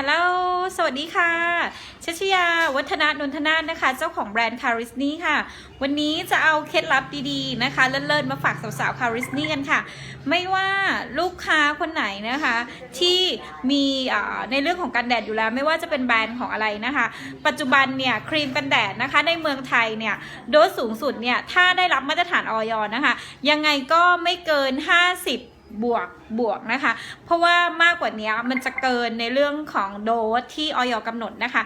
ฮัลโหล สวัสดีค่ะชัชยา วัฒนานนทนานะคะ เจ้าของแบรนด์คาริสนี่ค่ะ วันนี้จะเอาเคล็ดลับดีๆนะคะ เลิศๆมาฝากสาวๆคาริสนี่กันค่ะ ไม่ว่าลูกค้าคนไหนนะคะ ที่มีในเรื่องของกันแดดอยู่แล้ว ไม่ว่าจะเป็นแบรนด์ของอะไรนะคะ ปัจจุบันเนี่ยครีมกันแดดนะคะ ในเมืองไทยเนี่ยโดสสูงสุดเนี่ยถ้าได้รับมาตรฐานออยนะคะ ยังไงก็ไม่เกิน 50 บวกบวกนะคะ เพราะว่ามากกว่านี้มันจะเกินในเรื่องของโดสที่ออยกำหนดนะคะ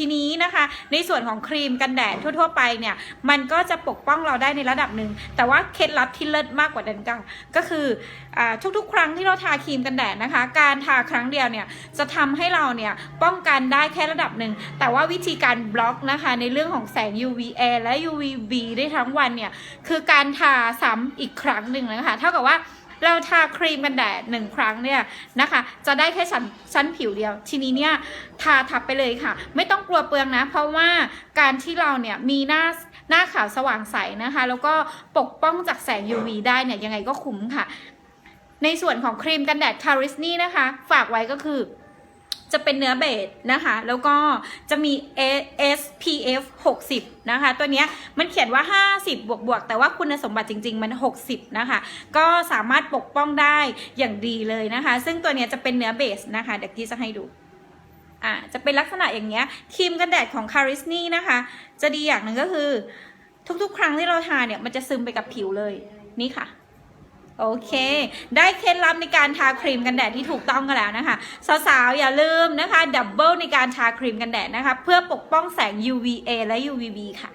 ทีนี้นะคะในส่วนของครีมกันแดดทั่ว ๆ ไปเนี่ยมันก็จะปกป้องเราได้ในระดับหนึ่ง แต่ว่าเคล็ดลับที่เลิศมากกว่านั้นก็ก็คืออทุกๆ ครั้งที่เราทาครีมกันแดดนะคะ การทาครั้งเดียวเนี่ยจะทำให้เราเนี่ยป้องกันได้แค่ระดับหนึ่ง แต่ว่าวิธีการบล็อกนะคะในเรื่องของแสง UVA และ UVB ได้ทั้งวันเนี่ยคือการทาซ้ำอีกครั้งหนึ่งนะคะเท่ากับว่า เราทาครีมกันแดดหนึ่งครั้งเนี่ยนะคะ จะได้แค่ชั้นชั้นผิวเดียว ทีนี้เนี่ยทาทับไปเลยค่ะ ไม่ต้องกลัวเปลืองนะ เพราะว่าการที่เราเนี่ยมีหน้าหน้าขาวสว่างใสนะคะ แล้วก็ปกป้องจากแสง UV ได้เนี่ยยังไงก็คุ้มค่ะ ในส่วนของครีมกันแดดคาริสนี่นะคะ ฝากไว้ก็คือ จะเป็นเนื้อเบสนะคะ แล้วก็จะมี SPF 60 นะคะ ตัวนี้มันเขียนว่า 50 บวกบวกแต่ว่าคุณสมบัติจริง ๆ มัน 60 นะคะ ก็สามารถปกป้องได้อย่างดีเลยนะคะ ซึ่งตัวนี้จะเป็นเนื้อเบสนะคะ เดี๋ยวกี้จะให้ดูอ่าจะเป็นลักษณะอย่างเงี้ยครีมกันแดดของคาริสนี่นะคะ จะดีอย่างหนึ่งก็คือ ทุกๆ ครั้งที่เราทาเนี่ยมันจะซึมไปกับผิวเลยนี่ค่ะ โอเค ได้เคล็ดลับในการทาครีมกันแดดที่ถูกต้องกันแล้วนะคะ สาวๆ อย่าลืมนะคะ ดับเบิลในการทาครีมกันแดดนะคะ เพื่อปกป้องแสง UVA และ UVB ค่ะ